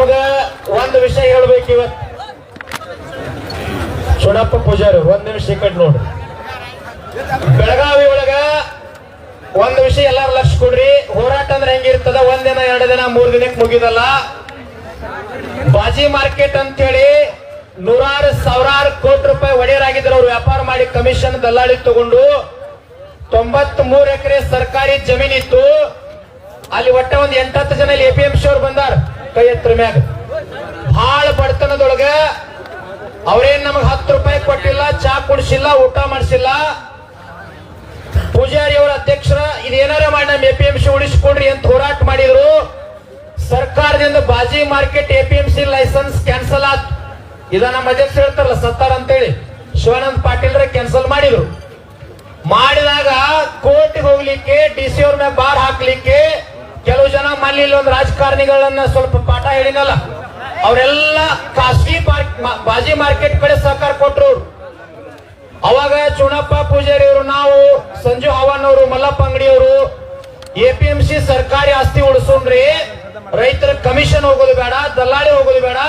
ತಮಗ ಒಂದು ವಿಷಯ ಹೇಳ್ಬೇಕು ಇವತ್ತು ಸುಣಪ್ಪ ಪೂಜಾರಿ, ಒಂದ್ ನಿಮಿಷ ಕಟ್ ನೋಡ್ರಿ. ಬೆಳಗಾವಿ ಒಳಗ ಒಂದ್ ವಿಷಯ ಎಲ್ಲಾರು ಲಕ್ಷ ಕೊಡ್ರಿ ಹೋರಾಟ ಅಂದ್ರೆ ಹೆಂಗಿರ್ತದ? ಒಂದ್ ದಿನ, ಎರಡು ದಿನ, ಮೂರ್ ದಿನಕ್ಕೆ ಮುಗಿದಲ್ಲ. ಬಾಜಿ ಮಾರ್ಕೆಟ್ ಅಂತ ಹೇಳಿ ನೂರಾರು, ಸಾವಿರಾರು ಕೋಟಿ ರೂಪಾಯಿ ಒಡೆಯರಾಗಿದ್ರು. ಅವ್ರು ವ್ಯಾಪಾರ ಮಾಡಿ ಕಮಿಷನ್ ದಲ್ಲಾಳಿ ತಗೊಂಡು ತೊಂಬತ್ ಮೂರ್ ಎಕರೆ ಸರ್ಕಾರಿ ಜಮೀನಿತ್ತು. ಅಲ್ಲಿ ಒಟ್ಟ ಒಂದ್ ಎಂಟತ್ತು ಜನ ಎ ಪಿ ಎಂ ಸಿ ಅವ್ರು ಬಂದಾರ. ಕೈ ಎತ್ತರ ಮ್ಯಾಗ. ಬಹಳ ಬಡತನದೊಳಗ ಅವ್ರೇನ್ ನಮಗ್ ಹತ್ತು ರೂಪಾಯಿ ಕೊಟ್ಟಿಲ್ಲ, ಚಾ ಕುಡಿಸಿಲ್ಲ, ಊಟ ಮಾಡಿಸಿಲ್ಲ. ಪೂಜಾರಿ ಅವರ ಅಧ್ಯಕ್ಷರ ಇದೇನಾರ ಮಾಡಿ ನಮ್ಮ ಎ ಪಿ ಎಂ ಸಿ ಉಳಿಸ್ಕೊಡ್ರಿ ಅಂತ ಹೋರಾಟ ಮಾಡಿದ್ರು. ಸರ್ಕಾರದಿಂದ Baji market A P M C license cancel ಆತ್. ಇದ ನಮ್ಮ ಅಧ್ಯಕ್ಷ ಹೇಳ್ತಾರಲ್ಲ, ಸತ್ತಾರ ಅಂತೇಳಿ. ಶಿವಾನಂದ್ ಪಾಟೀಲ್ರ ಕ್ಯಾನ್ಸಲ್ ಮಾಡಿದ್ರು. ಮಾಡಿದಾಗ ಕೋರ್ಟ್ಗೆ ಹೋಗ್ಲಿಕ್ಕೆ, ಡಿ ಸಿ ಅವ್ರ ಮೇಲೆ ಬಾರ್ ಹಾಕ್ಲಿಕ್ಕೆ ಕೆಲವು ಜನ ಮಲ್ಲಿ ಒಂದು ರಾಜಕಾರಣಿಗಳನ್ನ ಸ್ವಲ್ಪ ಪಾಠ ಹೇಳಿನಲ್ಲ, ಅವರೆಲ್ಲ ಖಾಸಗಿ ಬಾಜಿ ಮಾರ್ಕೆಟ್ ಕಡೆ ಸಹಕಾರ ಕೊಟ್ರು. ಅವಾಗ ಚುಣಪ್ಪ ಪೂಜಾರಿ ಅವರು ನಾವು ಸಂಜು ಹವನ್ ಅವರು ಮಲ್ಲಪ್ಪ ಅಂಗಡಿಯವರು ಎ ಪಿ ಎಂ ಸಿ ಸರ್ಕಾರಿ ಆಸ್ತಿ ಉಳಿಸೋಣ್ರಿ ರೈತರ ಕಮಿಷನ್ ಹೋಗೋದು ಬೇಡ, ದಲ್ಲಾಳಿ ಹೋಗೋದು ಬೇಡ.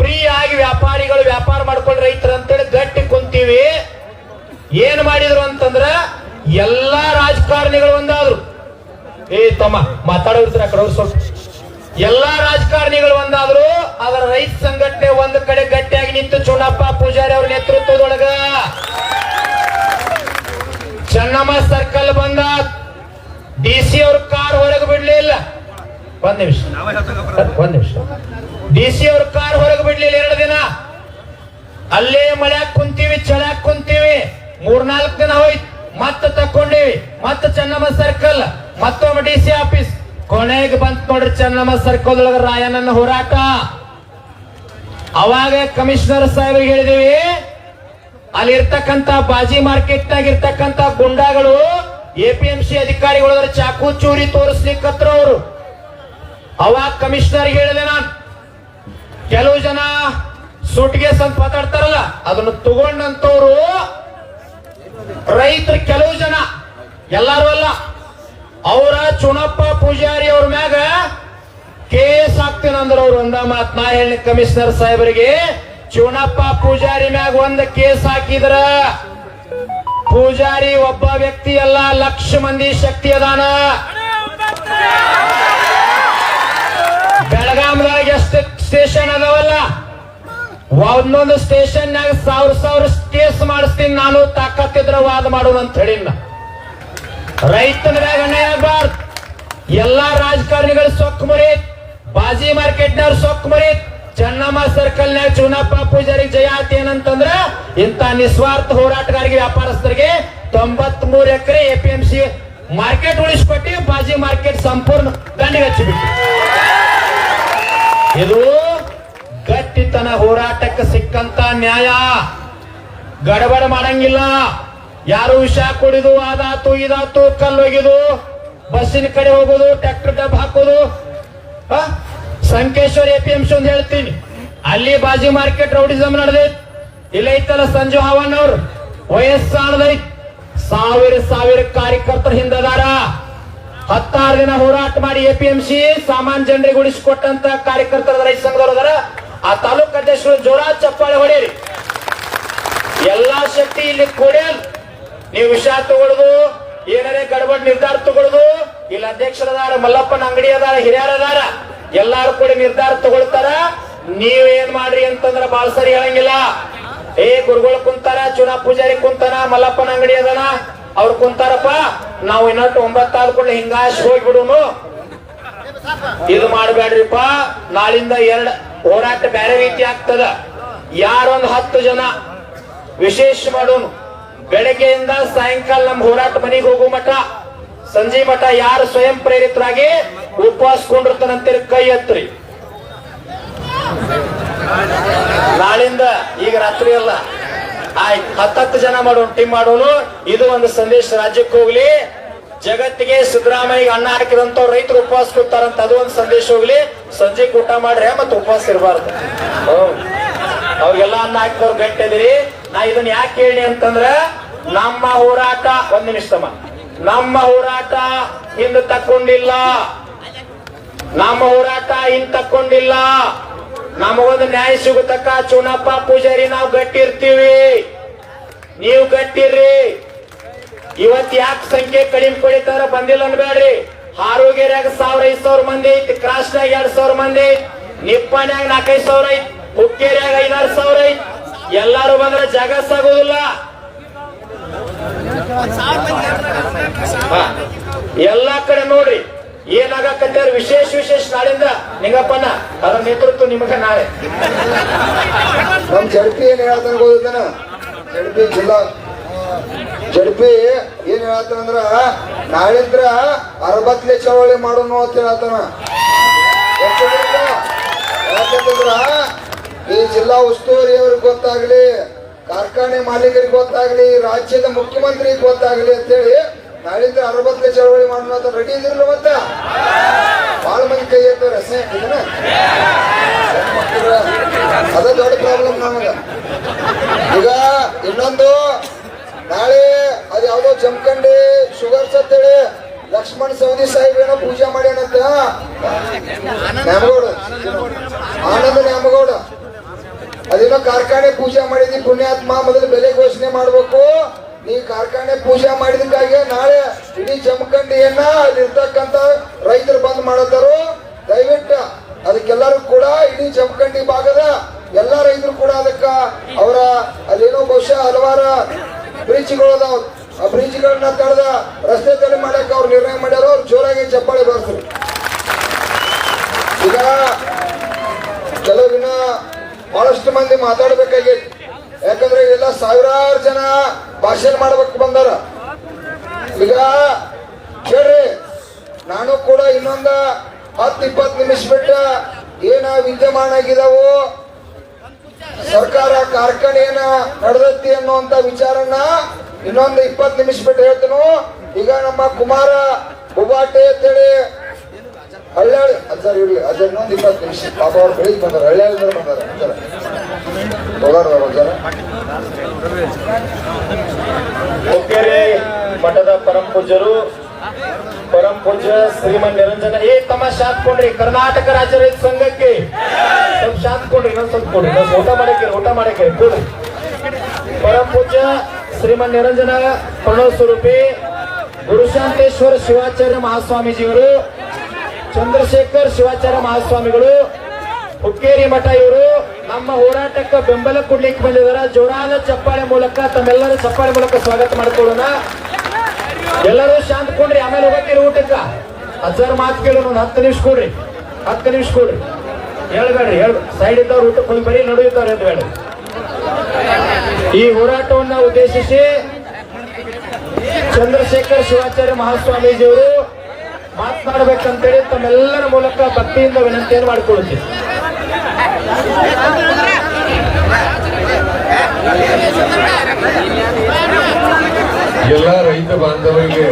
ಫ್ರೀ ಆಗಿ ವ್ಯಾಪಾರಿಗಳು ವ್ಯಾಪಾರ ಮಾಡ್ಕೊಂಡು ರೈತರ ಅಂತೇಳಿ ಗಟ್ಟಿ ಕುಂತೀವಿ. ಏನ್ ಮಾಡಿದ್ರು ಅಂತಂದ್ರ, ಎಲ್ಲಾ ರಾಜಕಾರಣಿಗಳು ಒಂದಾದ್ರು. ಏ ತಮ್ಮ ಮಾತಾಡೋದ್ರ ಆ ಕಡೆ ಸ್ವಲ್ಪ ಎಲ್ಲಾ ರಾಜಕಾರಣಿಗಳು ಒಂದಾದ್ರು ಅದರ ರೈತ ಸಂಘಟನೆ ಒಂದು ಕಡೆ ಗಟ್ಟಿಯಾಗಿ ನಿಂತು ಚುಣ್ಣಪ್ಪ ಪೂಜಾರಿ ಅವ್ರ ನೇತೃತ್ವದೊಳಗ ಚೆನ್ನಮ್ಮ ಸರ್ಕಲ್ ಬಂದ ಡಿ ಸಿ ಅವ್ರ ಕಾರ್ ಹೊರಗೆ ಬಿಡ್ಲಿಲ್ಲ. ಒಂದ್ ನಿಮಿಷ. ಒಂದ್ ನಿಮಿಷ. ಡಿ ಸಿ ಅವ್ರ ಕಾರ್ ಹೊರಗೆ ಬಿಡ್ಲಿಲ್ಲ ಎರಡು ದಿನ. ಅಲ್ಲೇ ಮಳ್ಯಾಕ್ ಕುಂತೀವಿ ಚಳ್ಯಾಕ್ ಕುಂತೀವಿ. ಮೂರ್ನಾಲ್ಕು ದಿನ ಹೋಯ್ತು. ಮತ್ತೆ ತಕೊಂಡೀವಿ ಮತ್ತೆ ಚೆನ್ನಮ್ಮ ಸರ್ಕಲ್ ಮತ್ತೊಮ್ಮೆ ಡಿ ಸಿ ಆಫೀಸ್. ಕೊನೆಗೆ ಬಂತ್ ನೋಡ್ರಿ ಚೆನ್ನಮ್ಮ ಸರ್ಕಲ್ ಒಳಗ ರಾಯಣ್ಣನ ಹೋರಾಟ. ಅವಾಗ ಕಮಿಷನರ್ ಸಾಹೇಬ್ರಿಗೆ ಹೇಳಿದೀವಿ, ಅಲ್ಲಿ ಇರ್ತಕ್ಕಂತ ಬಾಜಿ ಮಾರ್ಕೆಟ್ ನಾಗ ಇರ್ತಕ್ಕಂತ ಗುಂಡಾಗಳು ಎ ಪಿ ಎಂ ಸಿ ಅಧಿಕಾರಿಗಳು ಚಾಕು ಚೂರಿ ತೋರಿಸ್ಲಿಕ್ಕತ್ರ ಅವರು. ಅವಾಗ ಕಮಿಷನರ್ ಹೇಳಿದೆ ನಾನು, ಕೆಲವು ಜನ ಸೂಟ್ಗೇಸ್ ಅಂತ ಮಾತಾಡ್ತಾರಲ್ಲ ಅದನ್ನು ತಗೊಂಡಂತವ್ರು ರೈತರು ಕೆಲವು ಜನ, ಎಲ್ಲಾರು ಅಲ್ಲ ಅವರ ಚುನಪ್ಪ ಪೂಜಾರಿ ಅವ್ರ ಮ್ಯಾಗ ಕೇಸ್ ಹಾಕ್ತೀನಂದ್ರ ಅವ್ರು. ಒಂದ ಮಾತ್ ನಾ ಹೇಳಿ ಕಮಿಷನರ್ ಸಾಹೇಬರಿಗೆ. ಚುನಪ್ಪ ಪೂಜಾರಿ ಮ್ಯಾಗ ಒಂದ್ ಕೇಸ್ ಹಾಕಿದ್ರ ಪೂಜಾರಿ ಒಬ್ಬ ವ್ಯಕ್ತಿ ಅಲ್ಲ, ಲಕ್ಷ ಮಂದಿ ಶಕ್ತಿ ಅದಾನ. ಬೆಳಗಾಮದಾಗ ಎಷ್ಟು ಸ್ಟೇಷನ್ ಅದಾವಲ್ಲ? ಒಂದೊಂದು ಸ್ಟೇಷನ್ ನಾಗ ಸಾವಿರ ಸಾವಿರ ಕೇಸ್ ಮಾಡಿಸ್ತೀನಿ, ನಾನು ತಾಕತ್ತಿದ್ರ ವಾದ ಮಾಡೋದು ಅಂತ ಹೇಳಿನ ರೈತನ ಮ್ಯಾಗ ಅನ್ಯಾಯ ಆಗ್ಬಾರ್ದು. ಎಲ್ಲಾ ರಾಜಕಾರಣಿಗಳು ಸೊಕ್ಕು ಮರೀತ್ ಬಾಜಿ ಮಾರ್ಕೆಟ್ನವ್ರು ಸೊಕ್ಕು ಮರೀತ್ ಚೆನ್ನಮ್ಮ ಸರ್ಕಲ್ ನ್ಯಾಗ ಚುನಪ್ಪ ಪೂಜಾರಿ ಜಯ ಏನಂತಂದ್ರೆ ಏನಂತಂದ್ರ ಇಂತ ನಿಸ್ವಾರ್ಥ ಹೋರಾಟಗಾರಿಗೆ, ವ್ಯಾಪಾರಸ್ಥರಿಗೆ ತೊಂಬತ್ ಮೂರು acre A P M C market ಉಳಿಸ್ಕೊಟ್ಟಿ bhaji market ಸಂಪೂರ್ಣ ದಂಡಿಗೆ ಹಚ್ಚಿಬಿಟ್ಟು ಇದು ಗಟ್ಟಿತನ ಹೋರಾಟಕ್ಕೆ ಸಿಕ್ಕಂತ ನ್ಯಾಯ. ಗಡಬಡ ಮಾಡಂಗಿಲ್ಲ. ಯಾರು ವಿಷ ಕುಡಿದು ಅದಾತು ಇದಾತು ಕಲ್ಲು ಒಗಿದು ಬಸ್ಸಿನ ಕಡೆ ಹೋಗೋದು, ಟ್ರ್ಯಾಕ್ಟರ್ ಡಬ್ ಹಾಕೋದು Sankeshwar A P M C ಅಂತ ಹೇಳ್ತೀನಿ. ಅಲ್ಲಿ ಬಾಜಿ ಮಾರ್ಕೆಟ್ ರೌಡಿಸಮ್ ನಡೆದೈತ್. ಇಲ್ಲ ಐತಲ್ಲ ಸಂಜು ಹವನ್ ಅವ್ರು? ವಯಸ್ಸಾಣದೈತ್ ಸಾವಿರ ಸಾವಿರ ಕಾರ್ಯಕರ್ತರ ಹಿಂದದಾರ. ಹತ್ತಾರು ದಿನ ಹೋರಾಟ ಮಾಡಿ ಎ ಪಿ ಎಂ ಸಿ ಸಾಮಾನ್ಯ ಜನರಿಗೆ ಉಳಿಸಿಕೊಟ್ಟಂತ ಕಾರ್ಯಕರ್ತರ ರೈತ ಸಂಘದವ್ರು ಆ ತಾಲೂಕು ಅಧ್ಯಕ್ಷರು ಜೋರ ಚಪ್ಪಾಳೆ ಹೊಡೆಯಿರಿ. ಎಲ್ಲಾ ಶಕ್ತಿ ಇಲ್ಲಿ ಕೊಡ್ಯಲ್ ನೀವು ವಿಷ ತಗೊಳ್ದು, ಏನರೇ ಗಡಬಡ್ ನಿರ್ಧಾರ ತಗೊಳ್ದು, ಇಲ್ಲಿ ಅಧ್ಯಕ್ಷರದಾರ ಮಲ್ಲಪ್ಪನ ಅಂಗಡಿ ಅದಾರ, ಹಿರಿಯರ ಅದಾರ, ಎಲ್ಲಾರು ಕೂಡ ನಿರ್ಧಾರ ತಗೊಳ್ತಾರ. ನೀವ್ ಏನ್ ಮಾಡ್ರಿ ಅಂತಂದ್ರ ಬಾಳ ಸರಿ ಹೇಳಂಗಿಲ್ಲ. ಏ, ಗುರುಗಳು ಕುಂತಾರ, ಚುನಾ ಪೂಜಾರಿ ಕುಂತಾನ, ಮಲ್ಲಪ್ಪನ ಅಂಗಡಿ ಅದನ, ಅವ್ರು ಕುಂತಾರಪ್ಪ, ನಾವು ಇನ್ನೊಟ್ಟು ಒಂಬತ್ತಾದ ಕೂಡ ಹಿಂಗಾಶ್ ಹೋಗ್ಬಿಡುನು ಇದು ಮಾಡಬೇಡ್ರಿಪ್ಪ ನಾಳಿಂದ ಎರಡ್ ಹೋರಾಟ ಬೇರೆ ರೀತಿ ಆಗ್ತದ. ಯಾರೊಂದ್ ಹತ್ತು ಜನ ವಿಶೇಷ ಮಾಡೋನು. ಬೆಳಗ್ಗೆಯಿಂದ ಸಾಯಂಕಾಲ ನಮ್ಮ ಹೋರಾಟ ಮನೆಗೆ ಹೋಗೋ ಮಠ. ಸಂಜೆ ಮಠ ಯಾರು ಸ್ವಯಂ ಪ್ರೇರಿತರಾಗಿ ಉಪವಾಸ ಕೊಂಡಿರ್ತಾನಂತೀರಿ ಕೈ ಹತ್ರಿ ನಾಳಿಂದ ಈಗ ರಾತ್ರಿ ಅಲ್ಲ. ಆಯ್ತು, ಹತ್ತತ್ತು ಜನ ಮಾಡೋಣ ಟೀಮ್ ಮಾಡೋನು ಇದು ಒಂದು ಸಂದೇಶ ರಾಜ್ಯಕ್ಕೆ ಹೋಗ್ಲಿ. ಜಗತ್ತಿಗೆ ಸಿದ್ದರಾಮಯ್ಯ ಅನ್ನ ಹಾಕಿದಂತ ರೈತರು ಉಪವಾಸ ಕೊಡ್ತಾರಂತ ಅದು ಒಂದು ಸಂದೇಶ ಹೋಗ್ಲಿ. ಸಂಜೆ ಊಟ ಮಾಡ್ರಿ, ಮತ್ತೆ ಉಪವಾಸ ಇರಬಾರ್ದು. ಅವ್ರಿಗೆಲ್ಲ ಅನ್ನ ಹಾಕಿದವ್ರು ಗಟ್ಟಿದಿರಿ ನಾ ಇದನ್ನ ಯಾಕೆ ಹೇಳಿ ಅಂತಂದ್ರ ನಮ್ಮ ಹೋರಾಟ, ಒಂದ್ ನಿಮಿಷ ನಮ್ಮ ಹೋರಾಟ ಹಿಂದೆ ತಕ್ಕೊಂಡಿಲ್ಲ. ನಮ್ಮ ಹೋರಾಟ ಇನ್ ತಕ್ಕೊಂಡಿಲ್ಲ. ನಮಗೊಂದು ನ್ಯಾಯ ಸಿಗುತ್ತಕ್ಕ? ಚುನಪ್ಪ ಪೂಜಾರಿ, ನಾವು ಗಟ್ಟಿರ್ತೀವಿ. ನೀವು ಗಟ್ಟಿರ್ರಿ. ಇವತ್ ಯಾಕೆ ಸಂಖ್ಯೆ ಕಡಿಮೆ ಕೊಡಿತಾರ ಬಂದಿಲ್ಲ ಅನ್ಬೇಡ್ರಿ. ಆರೋಗ್ಯರಾಗ ಸಾವಿರ, ಐದು ಸಾವಿರ ಮಂದಿ ಐತಿ ಕ್ರಾಸ್ನಾಗ ಎರಡ್ ಸಾವಿರ ಮಂದಿ ನಿಪ್ಪಾನ್ಯಾಗ ನಾಲ್ಕೈದು ಸಾವಿರ ಐತಿ, ಹುಕ್ಕೇರಿಯಾಗ ಐದಾರು ಸಾವಿರ ಐತಿ. ಎಲ್ಲಾರು ಬಂದ್ರೆ ಜಾಗ ಸಾಗೋದಿಲ್ಲ. ಎಲ್ಲಾ ಕಡೆ ನೋಡ್ರಿ. ಏನಾಗಕತ್ತಾರ ವಿಶೇಷ ವಿಶೇಷ ನಾಳಿಂದ ನಿಂಗಪ್ಪನ ಅದರ ನೇತೃತ್ವ ನಿಮಗೆ ನಾಳೆ. ನಮ್ ಜಡ್ಪಿ ಏನ್ ಹೇಳ್ತಾನೆ ಗೊತ್ತಾನ ಜಡ್ಪಿ ಜಿಲ್ಲಾ ಜಡ್ಪಿ ಏನ್ ಹೇಳ್ತಾನಂದ್ರ ನಾಳಿಂದ್ರ ಅರಬತ್ಲೆ ಚಳವಳಿ ಮಾಡೋಣ ಅಂತ ಹೇಳ್ತಾನ. ಯಾಕಂದ್ರ ಈ ಜಿಲ್ಲಾ ಉಸ್ತುವಾರಿಯವ್ರಿಗೆ ಗೊತ್ತಾಗ್ಲಿ, ಕಾರ್ಖಾನೆ ಮಾಲೀಕರಿಗೆ ಗೊತ್ತಾಗ್ಲಿ, ರಾಜ್ಯದ ಮುಖ್ಯಮಂತ್ರಿಗೆ ಗೊತ್ತಾಗ್ಲಿ ಅಂತೇಳಿ ನಾಳಿಂದ ಅರಬತ್ಲೆ ಚಳವಳಿ ಮಾಡೋಣ ರೆಡಿ ಇದ್ರಲ್ಲ ಮತ್ತ? ಬಾಳ ಮಂದಿ ಕೈ ಎತ್ತವ್ರ ಇದನ್ನ? ಅದ ದೊಡ್ಡ ಪ್ರಾಬ್ಲಮ್ ನಮಗ. ಈಗ ಇನ್ನೊಂದು, ನಾಳೆ ಅದು ಯಾವ್ದೋ ಜಮಖಂಡಿ ಶುಗರ್ಸ್ ಅಂತೇಳಿ ಲಕ್ಷ್ಮಣ್ ಸಾಹೇಬ್ ಏನೋ ಪೂಜೆ ಮಾಡ್ಯಾನಂತ. ನ್ಯಾಮಗೌಡ. ಆನಂದ ನ್ಯಾಮಗೌಡ. ಅದೇನೋ ಕಾರ್ಖಾನೆ ಪೂಜೆ ಮಾಡಿದಿ ಪುಣ್ಯಾತ್ಮ ಮೊದಲು ಬೆಲೆ ಘೋಷಣೆ ಮಾಡ್ಬೇಕು. ನೀ ಕಾರ್ಖಾನೆ ಪೂಜೆ ಮಾಡಿದಕ್ಕಾಗಿ ನಾಳೆ ಇಡೀ ಜಮಖಂಡಿಯನ್ನ ಅಲ್ಲಿರ್ತಕ್ಕಂತ ರೈತರು ಬಂದ್ ಮಾಡತ್ತಾರೋ. ದಯವಿಟ್ಟು ಅದಕ್ಕೆಲ್ಲರೂ ಕೂಡ ಇಡೀ ಜಮಖಂಡಿ ಭಾಗದ ಎಲ್ಲ ರೈತರು ಕೂಡ ಅದಕ್ಕ ಅವರ ಅಲ್ಲೇನೋ ಬಹುಶಃ ಹಲವಾರ ಬ್ರಿಡ್ಜ್ಗಳು ಅದಾವ. ಆ ಬ್ರಿಡ್ಜ್ಗಳನ್ನ ತಡೆದ ರಸ್ತೆ ತಡೆ ಮಾಡಕ್ಕೆ ಅವ್ರು ನಿರ್ಣಯ ಮಾಡ್ಯಾರ, ಅವ್ರು ಜೋರಾಗಿ ಚಪ್ಪಾಳೆ ಬರ್ತಾರೆ ಈಗ ಕೆಲವಿನ ಬಹಳಷ್ಟು ಮಂದಿ ಮಾತಾಡ್ಬೇಕಾಗೈತಿ ಯಾಕಂದ್ರೆ ಎಲ್ಲ ಸಾವಿರಾರು ಜನ ಭಾಷಣ ಮಾಡ್ಬೇಕು ಬಂದಾರ. ಈಗ ಕೇಳ್ರಿ, ನಾನು ಕೂಡ ಇನ್ನೊಂದ ಹತ್ತು ಇಪ್ಪತ್ತು ನಿಮಿಷ ಬಿಟ್ಟ ಏನ ವಿದ್ಯಮಾನ ಆಗಿದಾವು? ಸರ್ಕಾರ ಕಾರ್ಖಾನೆ ಏನ ನಡೆದತ್ತಿ ಅನ್ನುವಂತ ವಿಚಾರನ ಇನ್ನೊಂದು ಇಪ್ಪತ್ತು ನಿಮಿಷ ಬಿಟ್ಟು ಹೇಳ್ತೇನು. ಈಗ ನಮ್ಮ ಕುಮಾರ ಬುಬಾಟೆ ಅಂತೇಳಿ ಹಳ್ಳ್ಯಾಳಿ ಸರ್ ಇರ್ಲಿ ಅದ್ರ ಇನ್ನೊಂದು ಇಪ್ಪತ್ತು ನಿಮಿಷ ಪಾಪ ಅವ್ರು ಬೆಳಿಗ್ಗೆ ಬಂದಾರ ಹಳ್ಳ್ಯಾಳಿಂದ ಬಂದಾರ ಸರ್ ಹೋಗಾರ ಸರ್ ಹುಕ್ಕೇರಿ ಮಠದ ಪರಂ ಪೂಜ್ಯರು, ಪರಂ ಪೂಜ್ಯ ಶ್ರೀಮನ್ ನಿರಂಜನ, ಏ ತಮ್ಮ ಶಾಂತ್ ಕೊಡ್ರಿ ಕರ್ನಾಟಕ ರಾಜ್ಯ ರೈತ ಸಂಘಕ್ಕೆ. ಸ್ವಲ್ಪ ಶಾಂತ್ ಕೊಡ್ರಿ, ಇನ್ನೊಂದ್ ಸ್ವಲ್ಪ ಕೊಡ್ರಿ ಊಟ ಮಾಡಕ್ಕೆ ಊಟ ಮಾಡಕ್ಕೆ ಕೊಡ್ರಿ. ಪರಂ ಪೂಜ್ಯ ಶ್ರೀಮನ್ ನಿರಂಜನ ಪ್ರಣವ ಸ್ವರೂಪಿ ಗುರುಶಾಂತೇಶ್ವರ ಶಿವಾಚಾರ್ಯ ಮಹಾಸ್ವಾಮೀಜಿಯವರು ಚಂದ್ರಶೇಖರ್ ಶಿವಾಚಾರ್ಯ ಮಹಾಸ್ವಾಮಿಗಳು, ಹುಕ್ಕೇರಿ ಮಠ ಇವರು, ನಮ್ಮ ಹೋರಾಟಕ್ಕೆ ಬೆಂಬಲ ಕೊಡ್ಲಿಕ್ಕೆ ಬಂದಿದ್ದಾರೆ. ಜೋರಾದ ಚಪ್ಪಾಳೆ ಮೂಲಕ ತಮ್ಮೆಲ್ಲರ ಚಪ್ಪಾಳೆ ಮೂಲಕ ಸ್ವಾಗತ ಮಾಡ್ಕೊಳ್ಳೋಣ. ಎಲ್ಲರೂ ಶಾಂತ ಕೊಡ್ರಿ, ಆಮೇಲೆ ಹೋಗತ್ತೀರಿ ಊಟಕ್ಕ? ಹಜಾರ್ ಮಾತು ಕೇಳೋಣ ಹತ್ತು ನಿಮಿಷ ಕೊಡ್ರಿ. ಹತ್ತು ನಿಮಿಷ ಕೊಡ್ರಿ. ಹೇಳ್ಬೇಡ್ರಿ ಹೇಳ್ಬೇಡ ಸೈಡ್ ಇದ್ದವ್ರು ಊಟಕ್ಕೆ ಹೋಗಿ ಬರೀ ನಡೆಯುತ್ತಾರೆ ಅಂತ ಹೇಳಿ ಈ ಹೋರಾಟವನ್ನ ಉದ್ದೇಶಿಸಿ ಚಂದ್ರಶೇಖರ್ ಶಿವಾಚಾರ್ಯ ಮಹಾಸ್ವಾಮೀಜಿಯವರು ಮಾತನಾಡಬೇಕಂತೇಳಿ ತಮ್ಮೆಲ್ಲರ ಮೂಲಕ ಭಕ್ತಿಯಿಂದ ವಿನಂತಿಯನ್ನು ಮಾಡಿಕೊಳ್ಳುತ್ತೇನೆ. ಎಲ್ಲ ರೈತ ಬಾಂಧವರಿಗೆ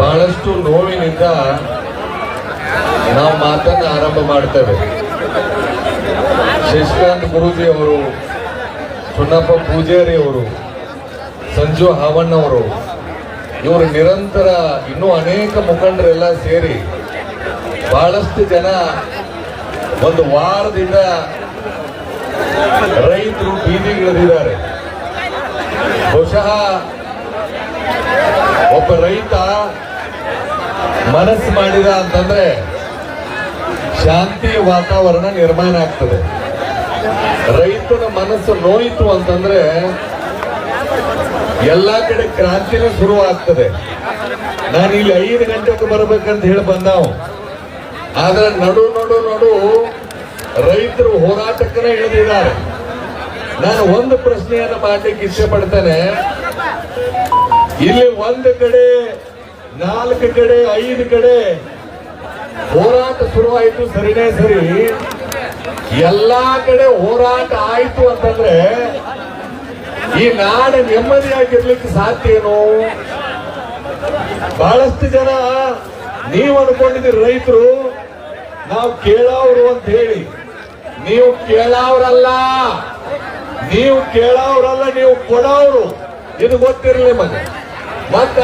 ಬಹಳಷ್ಟು ನೋವಿನಿಂದ ನಾವು ಮಾತನ್ನ ಆರಂಭ ಮಾಡ್ತೇವೆ. ಶಶಿಕಾಂತ್ ಗುರುಜಿ ಅವರು ಚುನ್ನಪ್ಪ ಪೂಜಾರಿ ಅವರು, ಸಂಜು ಹಾವಣ್ಣ ಅವರು ಇವರು ನಿರಂತರ ಇನ್ನೂ ಅನೇಕ ಮುಖಂಡರೆಲ್ಲ ಸೇರಿ ಬಹಳಷ್ಟು ಜನ ಒಂದು ವಾರದಿಂದ ರೈತರು ಬೀದಿಗಿಳಿದಿದ್ದಾರೆ. ಬಹುಶಃ ಒಬ್ಬ ರೈತ ಮನಸ್ಸು ಮಾಡಿದ ಅಂತಂದ್ರೆ ಶಾಂತಿ ವಾತಾವರಣ ನಿರ್ಮಾಣ ಆಗ್ತದೆ. ರೈತನ ಮನಸ್ಸು ನೋಯಿತು ಅಂತಂದ್ರೆ ಎಲ್ಲಾ ಕಡೆ ಕ್ರಾಂತಿನೂ ಶುರು ಆಗ್ತದೆ ನಾನು ಇಲ್ಲಿ ಐದು ಗಂಟೆಗೆ ಬರ್ಬೇಕಂತ ಹೇಳಿ ಬಂದಾವು. ಆದ್ರೆ ನಡು ನಡು ನಡು ರೈತರು ಹೋರಾಟಕ್ಕನೇ ಇಳಿದಿದ್ದಾರೆ. ನಾನು ಒಂದು ಪ್ರಶ್ನೆಯನ್ನು ಮಾಡಲಿಕ್ಕೆ ಇಚ್ಛೆ ಪಡ್ತೇನೆ ಇಲ್ಲಿ ಒಂದು ಕಡೆ, ನಾಲ್ಕು ಕಡೆ, ಐದು ಕಡೆ ಹೋರಾಟ ಶುರುವಾಯಿತು ಸರಿನೇ ಸರಿ. ಎಲ್ಲಾ ಕಡೆ ಹೋರಾಟ ಆಯಿತು ಅಂತಂದ್ರೆ ಈ ನಾಡ ನೆಮ್ಮದಿಯಾಗಿರ್ಲಿಕ್ಕೆ ಸಾಧ್ಯ ಏನು? ಬಹಳಷ್ಟು ಜನ ನೀವು ಅನ್ಕೊಂಡಿದ್ದೀರಿ ರೈತರು, ನಾವು ಕೇಳೋರು ಅಂತ ಹೇಳಿ. ನೀವು ಕೇಳೋರಲ್ಲ. ನೀವು ಕೇಳೋರಲ್ಲ, ನೀವು ಕೊಡೋರು. ಇದು ಗೊತ್ತಿರಲಿ ನಿಮಗೆ. ಮತ್ತ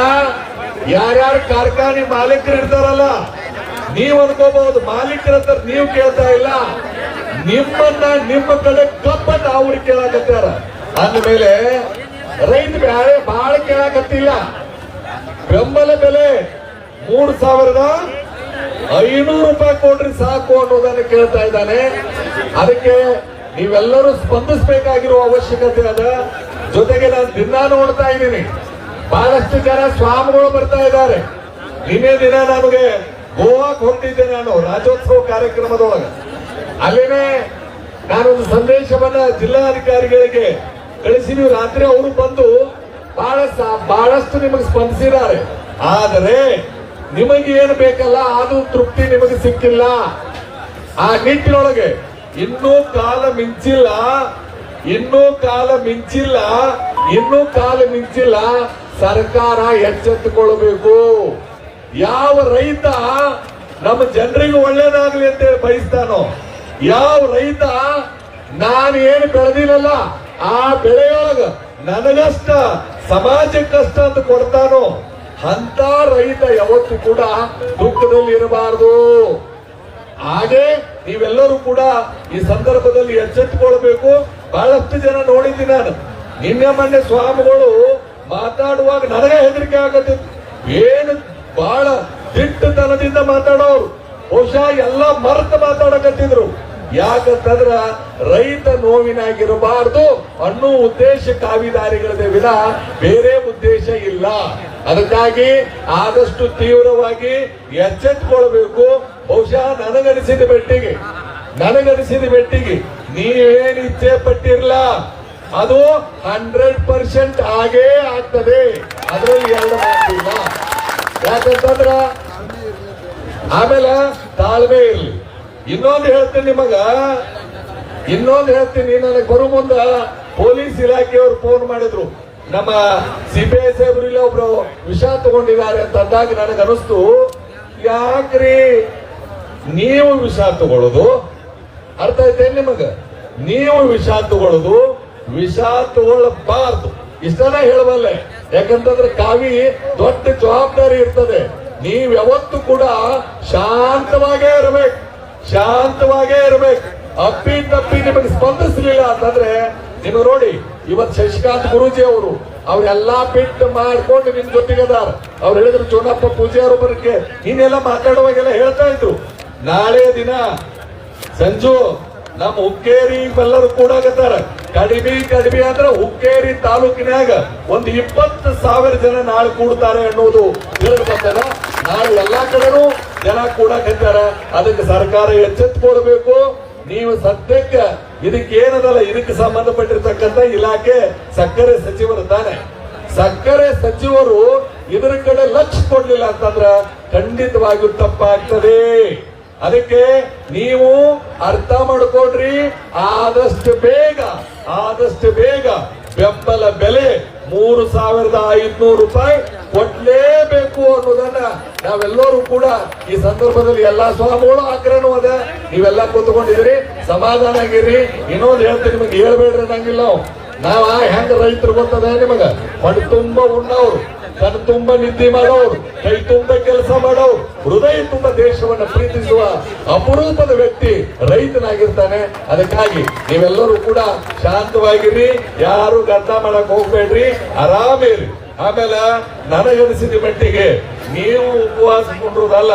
ಯಾರ್ಯಾರು ಕಾರ್ಖಾನೆ ಮಾಲೀಕರು ಇರ್ತಾರಲ್ಲ, ನೀವು ಅನ್ಕೋಬಹುದು. ಮಾಲೀಕರ ಹತ್ರ ನೀವು ಕೇಳ್ತಾ ಇಲ್ಲ. ನಿಮ್ಮನ್ನ ನಿಮ್ಮ ಕಡೆ ಕಪ್ಪ ಅವ್ರಿಗೆ ಕೇಳಾಕತ್ತಾರ. ಅಂದ್ಮೇಲೆ ರೈತ ಬೇಳೆ ಬಹಳ ಕೇಳಾಕತ್ತಿಲ್ಲ. ಬೆಂಬಲ ಬೆಲೆ ಮೂರು ಸಾವಿರದ ಐನೂರು ರೂಪಾಯಿ ಕೊಡ್ರಿ ಸಾಕು ಅನ್ನೋದನ್ನ ಕೇಳ್ತಾ ಇದ್ದಾನೆ. ಅದಕ್ಕೆ ನೀವೆಲ್ಲರೂ ಸ್ಪಂದಿಸಬೇಕಾಗಿರುವ ಅವಶ್ಯಕತೆ ಅದ. ಜೊತೆಗೆ ನಾನು ದಿನ ನೋಡ್ತಾ ಇದ್ದೀನಿ. ಬಹಳಷ್ಟು ಜನ ಸ್ವಾಮಿಗಳು ಬರ್ತಾ ಇದ್ದಾರೆ. ನಿನ್ನೆ ದಿನ ನಮಗೆ ಗೋವಾಕ್ ಹೊರಟಿದ್ದೆ ನಾನು, ರಾಜ್ಯೋತ್ಸವ ಕಾರ್ಯಕ್ರಮದೊಳಗೆ. ಅಲ್ಲಿನೇ ನಾನೊಂದು ಸಂದೇಶವನ್ನ ಜಿಲ್ಲಾಧಿಕಾರಿಗಳಿಗೆ ಕಳಿಸಿದೀವಿ. ರಾತ್ರಿ ಅವರು ಬಂದು ಬಹಳ ಬಹಳಷ್ಟು ನಿಮಗೆ ಸ್ಪಂದಿಸಿದ್ದಾರೆ. ಆದರೆ ನಿಮಗೆ ಏನು ಬೇಕಲ್ಲ, ಅದು ತೃಪ್ತಿ ನಿಮಗೆ ಸಿಕ್ಕಿಲ್ಲ. ಆ ನಿಟ್ಟಿನೊಳಗೆ ಇನ್ನೂ ಕಾಲ ಮಿಂಚಿಲ್ಲ, ಇನ್ನೂ ಕಾಲ ಮಿಂಚಿಲ್ಲ, ಇನ್ನೂ ಕಾಲ ಮಿಂಚಿಲ್ಲ. ಸರ್ಕಾರ ಎಚ್ಚೆತ್ತುಕೊಳ್ಬೇಕು ಯಾವ ರೈತ ನಮ್ಮ ಜನರಿಗೆ ಒಳ್ಳೇದಾಗ್ಲಿ ಅಂತ ಹೇಳಿ ಬಯಸ್ತಾನೋ, ಯಾವ ರೈತ ನಾನು ಏನು ಬೆಳೆದಿಲ್ಲಲ್ಲ ಆ ಬೆಳೆಯೊಳಗ ನನಗಷ್ಟ, ಸಮಾಜಕ್ಕಷ್ಟ ಅಂತ ಕೊಡ್ತಾನೋ, ಅಂತ ರೈತ ಯಾವತ್ತೂ ಕೂಡ ದುಃಖದಲ್ಲಿ ಇರಬಾರದು. ಹಾಗೆ ನೀವೆಲ್ಲರೂ ಕೂಡ ಈ ಸಂದರ್ಭದಲ್ಲಿ ಎಚ್ಚೆತ್ತುಕೊಳ್ಬೇಕು. ಬಹಳಷ್ಟು ಜನ ನೋಡಿದ್ದೀನಿ ನಾನು. ನಿನ್ನೆ ಮೊನ್ನೆ ಸ್ವಾಮಿಗಳು ಮಾತಾಡುವಾಗ ನನಗೆ ಹೆದರಿಕೆ ಆಗತ್ತೆ ಏನು ಬಹಳ ದಿಟ್ಟತನದಿಂದ ಮಾತಾಡೋರು. ಬಹುಶಃ ಎಲ್ಲ ಮರೆತು ಮಾತಾಡಕತ್ತಿದ್ರು. ಯಾಕಂತಂದ್ರ ರೈತ ನೋವಿನಾಗಿರಬಾರ್ದು ಅನ್ನೋ ಉದ್ದೇಶ ಕಾವಿದಾರಿಗಳದೆ ವಿನ ಬೇರೆ ಉದ್ದೇಶ ಇಲ್ಲ. ಅದಕ್ಕಾಗಿ ಆದಷ್ಟು ತೀವ್ರವಾಗಿ ಎಚ್ಚೆತ್ಕೊಳ್ಬೇಕು. ಬಹುಶಃ ನನಗನಿಸಿದ ಬೆಟ್ಟಿಗೆ. ನನಗನಿಸಿದ ಬೆಟ್ಟಿಗೆ. ನೀವೇನು ಇಚ್ಛೆ ಪಟ್ಟಿರ್ಲ ಅದು ಹಂಡ್ರೆಡ್ ಪರ್ಸೆಂಟ್ ಆಗೇ ಆಗ್ತದೆ. ಅದರಲ್ಲಿ ಎರಡು ಮಾತಿಲ್ಲ. ಯಾಕಂತಂದ್ರ ಆಮೇಲೆ ತಾಳ್ಮೆ ಇರ್ಲಿ. ಇನ್ನೊಂದು ಹೇಳ್ತೀನಿ ನಿಮಗ. ಇನ್ನೊಂದು ಹೇಳ್ತೀನಿ ನನಗೆ ಬರೋ ಮುಂದ ಪೊಲೀಸ್ ಇಲಾಖೆಯವರು ಫೋನ್ ಮಾಡಿದ್ರು. ನಮ್ಮ ಸಿಬಿಐ ಸಾಹೇಬ್ರು ಇಲ್ಲ ಒಬ್ರು ವಿಷ ತಗೊಂಡಿದ್ದಾರೆ ಅಂತ ಅಂದಾಗ ನನಗೆ ಅನಿಸ್ತು ಯಾಕ್ರಿ? ನೀವು ವಿಷ ತಗೊಳ್ಳೋದು ಅರ್ಥ ಐತೆ ನಿಮಗ? ನೀವು ವಿಷ ತಗೊಳ್ಳೋದು ವಿಷ ತಗೊಳ್ಳಬಾರ್ದು. ಇಷ್ಟನ ಹೇಳಬಲ್ಲೆ. ಯಾಕಂತಂದ್ರೆ ಕಾವಿ ದೊಡ್ಡ ಜವಾಬ್ದಾರಿ ಇರ್ತದೆ. ನೀವ್ ಯಾವತ್ತು ಕೂಡ ಶಾಂತವಾಗೇ ಇರಬೇಕು. ಶಾಂತವಾಗೇ ಇರಬೇಕು. ಅಪ್ಪಿ ತಪ್ಪಿ ನಿಮಗೆ ಸ್ಪಂದಿಸಲಿಲ್ಲ ಅಂತಂದ್ರೆ ನೀವು ನೋಡಿ ಇವತ್ ಶಶಿಕಾಂತ್ ಗುರೂಜಿ ಅವರು ಅವ್ರೆಲ್ಲಾ ಬಿಟ್ಟು ಮಾಡ್ಕೊಂಡು ನಿಮ್ ಜೊತೆಗದಾರ ಅವ್ರು ಹೇಳಿದ್ರು, ಚೋನಪ್ಪ ಪೂಜಾರು ಬರಕ್ಕೆ ಇನ್ನೆಲ್ಲ ಮಾತಾಡುವಾಗೆಲ್ಲ ಹೇಳ್ತಾ ಇದ್ರು. ನಾಳೆ ದಿನ ಸಂಜು ನಮ್ಮ ಹುಕ್ಕೇರಿ ಎಲ್ಲರೂ ಕೂಡಾಕತ್ತಾರ ಕಡಿಮೆ ಕಡಿಮೆ ಅಂದ್ರೆ ಹುಕ್ಕೇರಿ ತಾಲೂಕಿನಾಗ ಒಂದು ಇಪ್ಪತ್ತು ಸಾವಿರ ಜನ ನಾಳೆ ಕೂಡ್ತಾರೆ ಅನ್ನೋದು ತಿಳಿದು ನಾಳೆ ಎಲ್ಲಾ ಕಡೆನೂ ಜನ ಕೂಡಾಕತ್ತಾರ ಅದಕ್ಕೆ ಸರ್ಕಾರ ಎಚ್ಚೆತ್ತುಕೊಳ್ಬೇಕು ನೀವು ಸದ್ಯಕ್ಕೆ ಇದಕ್ಕೆ ಏನದಲ್ಲ, ಇದಕ್ಕೆ ಸಂಬಂಧಪಟ್ಟಿರ್ತಕ್ಕಂಥ ಇಲಾಖೆ ಸಕ್ಕರೆ ಸಚಿವರು ತಾನೆ. ಸಕ್ಕರೆ ಸಚಿವರು ಇದರ ಕಡೆ ಲಕ್ಷ ಕೊಡ್ಲಿಲ್ಲ ಅಂತಂದ್ರ ಖಂಡಿತವಾಗಿಯೂ ತಪ್ಪಾಗ್ತದೆ. ಅದಕ್ಕೆ ನೀವು ಅರ್ಥ ಮಾಡ್ಕೊಡ್ರಿ ಆದಷ್ಟು ಬೇಗ ಆದಷ್ಟು ಬೇಗ ಬೆಂಬಲ ಬೆಲೆ ಮೂರು ಸಾವಿರದ ಐದ್ನೂರು ರೂಪಾಯಿ ಕೊಡ್ಲೇಬೇಕು ಅನ್ನೋದನ್ನ ನಾವೆಲ್ಲರೂ ಕೂಡ ಈ ಸಂದರ್ಭದಲ್ಲಿ ಎಲ್ಲಾ ಸ್ವಾಮಿಗಳು ಆಗ್ರಹನೂ ಅದ. ನೀವೆಲ್ಲ ಕೂತ್ಕೊಂಡಿದ್ರಿ ಸಮಾಧಾನ ಆಗಿರಿ. ಇನ್ನೊಂದು ಹೇಳ್ತೀನಿ, ನಿಮಗೆ ಹೇಳ್ಬೇಡ್ರಿ ನಂಗಿಲ್ಲ. ನಾವ ಹೆಂಗ ರೈತರು ಗೊತ್ತದ ನಿಮಗ? ಮಣ್ಣು ತುಂಬ ಉಣ್ಣವ್ರು ತನ್ನ ತುಂಬ ನಿದ್ದೆ ಮಾಡೋರು, ಕೈ ತುಂಬ ಕೆಲಸ ಮಾಡೋರು, ಹೃದಯ ತುಂಬ ದೇಶವನ್ನ ಪ್ರೀತಿಸುವ ಅಪರೂಪದ ವ್ಯಕ್ತಿ ರೈತನಾಗಿರ್ತಾನೆ. ಅದಕ್ಕಾಗಿ ನೀವೆಲ್ಲರೂ ಕೂಡ ಶಾಂತವಾಗಿರಿ, ಯಾರು ಗದ್ದ ಮಾಡಕ್ ಹೋಗ್ಬೇಡ್ರಿ ಆರಾಮಿರಿ ಆಮೇಲೆ ನನಗನಿಸಿದ ಮಟ್ಟಿಗೆ ನೀವು ಉಪವಾಸ ಕೊಂಡ್ರದಲ್ಲ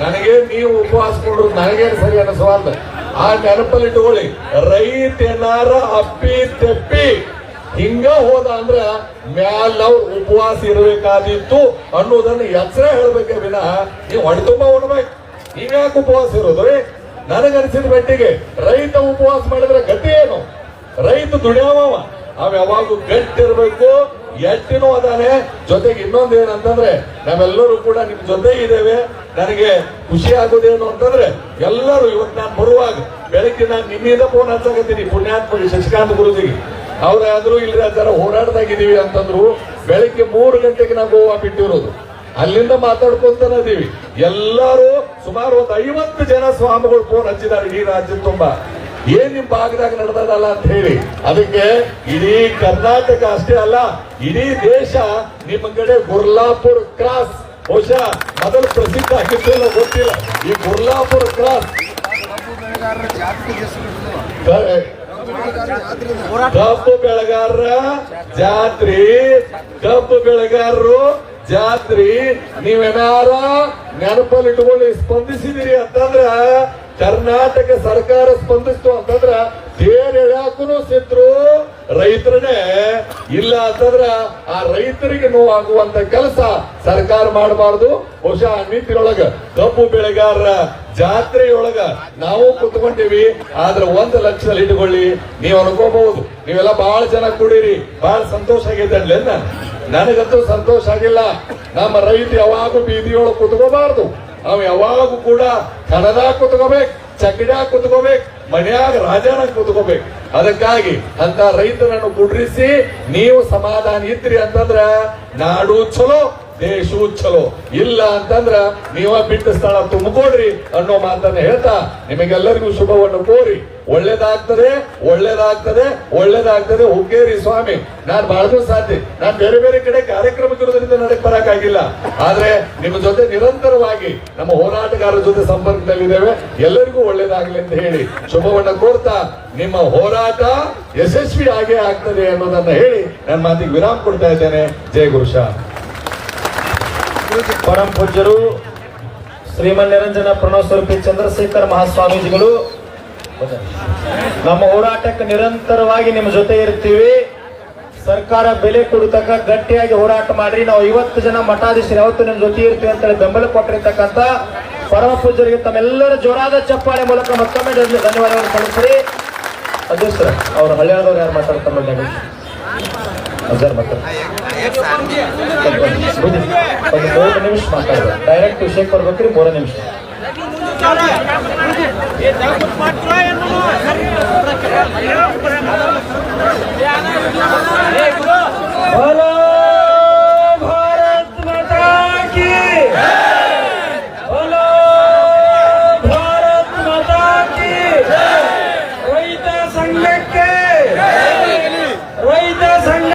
ನನಗೆ ನೀವು ಉಪವಾಸ ಮಾಡೋದು ನನಗೇನು ಸರಿ ಅನಿಸವಾರ್ದ ಆ ನೆನಪಲ್ಲಿ ಇಟ್ಕೊಳ್ಳಿ ರೈತ ಏನಾರ ಅಪ್ಪಿ ತೆಪ್ಪಿ. ಹಿಂಗ ಹೋದ ಅಂದ್ರ ಮ್ಯಾಲ ಉಪವಾಸ ಇರಬೇಕಾದಿತ್ತು ಅನ್ನೋದನ್ನ ಎಚ್ಚರ ಹೇಳ್ಬೇಕೆ ವಿನ, ನೀವು ಹೊಡೆ ತುಂಬ ಉಣ್ಬೇಕು. ನೀವ್ಯಾಕೆ ಉಪವಾಸ ಇರೋದು ನನಗನ್ಸಿದ ಬೆಟ್ಟಿಗೆ ರೈತ ಉಪವಾಸ ಮಾಡಿದ್ರೆ ಗತಿ ಏನು? ರೈತ ದುಡಿಯಾವ ಅವ್. ಯಾವಾಗೂ ಗಟ್ಟಿ ಇರಬೇಕು ಎಟ್ಟಿನೂ ಅದಾನೆ. ಜೊತೆಗೆ ಇನ್ನೊಂದು ಏನಂತಂದ್ರೆ, ನಾವೆಲ್ಲರೂ ಕೂಡ ನಿಮ್ ಜೊತೆ ಇದ್ದೇವೆ. ನನಗೆ ಖುಷಿ ಆಗೋದೇನು ಅಂತಂದ್ರೆ, ಎಲ್ಲರೂ ಇವತ್ತು ನಾನು ಬರುವಾಗ ಬೆಳಗ್ಗೆ ನಾನು ನಿನ್ನಿಂದ ಫೋನ್ ಹಚ್ಚಾಕತ್ತೀನಿ. ಪುಣ್ಯಾತ್ಮ ಶಶಿಕಾಂತ್ ಗುರುಜಿಗೆ. ಅವ್ರಾದ್ರೂ ಆ ಅದರ ಹೋರಾಡ್ದಾಗಿದ್ದೀವಿ ಅಂತಂದ್ರು, ಬೆಳಗ್ಗೆ ಮೂರು ಗಂಟೆಗೆ ನಾವು ಗೋವಾ ಬಿಟ್ಟಿರೋದು. ಅಲ್ಲಿಂದ ಮಾತಾಡ್ಕೊಂತಾನೆ ಇದೀವಿ. ಎಲ್ಲರೂ ಸುಮಾರು ಒಂದು ಐವತ್ತು ಜನ ಸ್ವಾಮಿಗಳು ಫೋನ್ ಹಚ್ಚಿದ್ದಾರೆ, ಈ ರಾಜ್ಯ ತುಂಬಾ. ಏನ್ ನಿಮ್ ಭಾಗದಾಗ ನಡೆದದಲ್ಲ? ಅಂತ ಹೇಳಿ. ಅದಕ್ಕೆ ಇಡೀ ಕರ್ನಾಟಕ ಅಷ್ಟೇ ಅಲ್ಲ ಇಡೀ ದೇಶ ನಿಮ್ಮ ಕಡೆ ಗುರ್ಲಾಪುರ್ ಕ್ರಾಸ್. ಬಹುಶಃ ಮೊದಲು ಪ್ರಸಿದ್ಧ ಆಗಿತ್ತು ಗೊತ್ತಿಲ್ಲ. ಈ ಗುರ್ಲಾಪುರ್ ಕ್ರಾಸ್. ಕಬ್ಬು ಬೆಳೆಗಾರರ ಜಾತ್ರಿ. ಕಬ್ಬು ಬೆಳೆಗಾರರು ಜಾತ್ರಿ. ನೀವೇನಾರ ನೆನಪಲ್ಲಿ ಇಟ್ಕೊಂಡು ಸ್ಪಂದಿಸಿದಿರಿ ಅಂತಂದ್ರ ಕರ್ನಾಟಕ ಸರ್ಕಾರ ಸ್ಪಂದಿಸ್ತು ಅಂತಂದ್ರ ಬೇರೆ ಎಳ್ಯಾಕೂ ಸಿದ್ರು. ರೈತರನ್ನೇ ಇಲ್ಲ ಅಂತಂದ್ರ ಆ ರೈತರಿಗೆ ನೋವಾಗುವಂತ ಕೆಲಸ ಸರ್ಕಾರ ಮಾಡಬಾರ್ದು. ಬಹುಶಃ ನೀತಿಯೊಳಗ ಕಬ್ಬು ಬೆಳೆಗಾರರ ಜಾತ್ರೆಯೊಳಗ ನಾವು ಕುತ್ಕೊಂಡಿವಿ. ಆದ್ರೆ ಒಂದು ಲಕ್ಷದಲ್ಲಿ ಇಟ್ಕೊಳ್ಳಿ, ನೀವು ಅನ್ಕೋಬಹುದು. ನೀವೆಲ್ಲ ಬಹಳ ಜನ ಕೂಡಿರಿ ಬಹಳ ಸಂತೋಷ ಅನ್ಲೇನ ನನಗಂತೂ ಸಂತೋಷ ಆಗಿಲ್ಲ. ನಮ್ಮ ರೈತ ಯಾವಾಗೂ ಬೀದಿಯೊಳಗೆ ಕುತ್ಕೋಬಾರ್ದು. ಅವ್ ಯಾವಾಗೂ ಕೂಡ ಕಣದಾಗ ಕುತ್ಕೋಬೇಕು. ಚಕಡ್ಯಾಗ ಕುತ್ಕೋಬೇಕು, ಮನ್ಯಾಗ ರಾಜನ ಕುತ್ಕೋಬೇಕು. ಅದಕ್ಕಾಗಿ ಅಂತ ರೈತರನ್ನು ಕುಡ್ರಿಸಿ, ನೀವು ಸಮಾಧಾನ ಇದ್ರಿ ಅಂತಂದ್ರ ನಾಡು ಚಲೋ. ದೇಶವು ಚಲೋ ಇಲ್ಲ ಅಂತಂದ್ರ ನೀವ ಬಿಟ್ಟ ಸ್ಥಳ ತುಂಬಿಕೊಡ್ರಿ ಅನ್ನೋ ಮಾತನ್ನ ಹೇಳ್ತಾ ನಿಮಗೆಲ್ಲರಿಗೂ ಶುಭವನ್ನು ಕೋರಿ. ಒಳ್ಳೇದಾಗ್ತದೆ ಒಳ್ಳೇದಾಗ್ತದೆ ಒಳ್ಳೇದಾಗ್ತದೆ. ಹುಕ್ಕೇರಿ ಸ್ವಾಮಿ, ನಾನ್ ಬಹಳ ಸಾಧ್ಯ ನಾನ್ ಬೇರೆ ಬೇರೆ ಕಡೆ ಕಾರ್ಯಕ್ರಮಕ್ಕೆ ಇರೋದ್ರಿಂದ ನಡೆಕ್ ಬರಕ್ಕಾಗಿಲ್ಲ ಆದ್ರೆ ನಿಮ್ಮ ಜೊತೆ ನಿರಂತರವಾಗಿ ನಮ್ಮ ಹೋರಾಟಗಾರರ ಜೊತೆ ಸಂಪರ್ಕದಲ್ಲಿದ್ದೇವೆ. ಎಲ್ಲರಿಗೂ ಒಳ್ಳೇದಾಗ್ಲಿ ಅಂತ ಹೇಳಿ ಶುಭವನ್ನ ಕೋರ್ತಾ ನಿಮ್ಮ ಹೋರಾಟ ಯಶಸ್ವಿ ಆಗೇ ಆಗ್ತದೆ ಅನ್ನೋದನ್ನ ಹೇಳಿ ನನ್ನ ಮಾತಿಗೆ ವಿರಾಮ ಕೊಡ್ತಾ ಇದ್ದೇನೆ. ಜಯ ಗುರುಷಾ ಪರಂ ಪೂಜ್ಯರು ಶ್ರೀಮನ್ ನಿರಂಜನ ಪ್ರಣವ ಸ್ವರೂಪಿ ಚಂದ್ರಶೇಖರ್ ಮಹಾಸ್ವಾಮೀಜಿಗಳು, ನಮ್ಮ ಹೋರಾಟಕ್ಕೆ ನಿರಂತರವಾಗಿ ನಿಮ್ಮ ಜೊತೆ ಇರ್ತೀವಿ. ಸರ್ಕಾರ ಬೆಲೆ ಕೊಡತಕ್ಕ ಗಟ್ಟಿಯಾಗಿ ಹೋರಾಟ ಮಾಡ್ರಿ. ನಾವು ಐವತ್ತು ಜನ ಮಠಾಧೀಶರು ಯಾವತ್ತು ನಿಮ್ಮ ಜೊತೆ ಇರ್ತೀವಿ ಅಂತೇಳಿ ಬೆಂಬಲ ಕೊಟ್ಟಿರ್ತಕ್ಕಂಥ ಪರಮ ಪೂಜರಿಗೆ ತಮ್ಮೆಲ್ಲರ ಜೋರಾದ ಚಪ್ಪಾಳೆ ಮೂಲಕ ಮತ್ತೊಮ್ಮೆ ಧನ್ಯವಾದಗಳನ್ನು ಧನ್ಯವಾದಗಳು ಸಲ್ಲಿಸ್ರಿ. ಅಧ್ಯಕ್ಷರ, ಅವ್ರ ಹಳ್ಳಿಯಾದವ್ರು ಯಾರು ಮಾತಾಡ್ತಾರೆ ಅಜರ್ ಮಾತಾಡ್ತಾರೆ ಒಂದು ಮೂರು ನಿಮಿಷ ಮಾತಾಡ್ಬೇಕು. ಡೈರೆಕ್ಟ್ ವಿಷಯಕ್ಕೆ ಬರ್ಬೇಕ್ರಿ ಮೂರು ನಿಮಿಷ. बोलो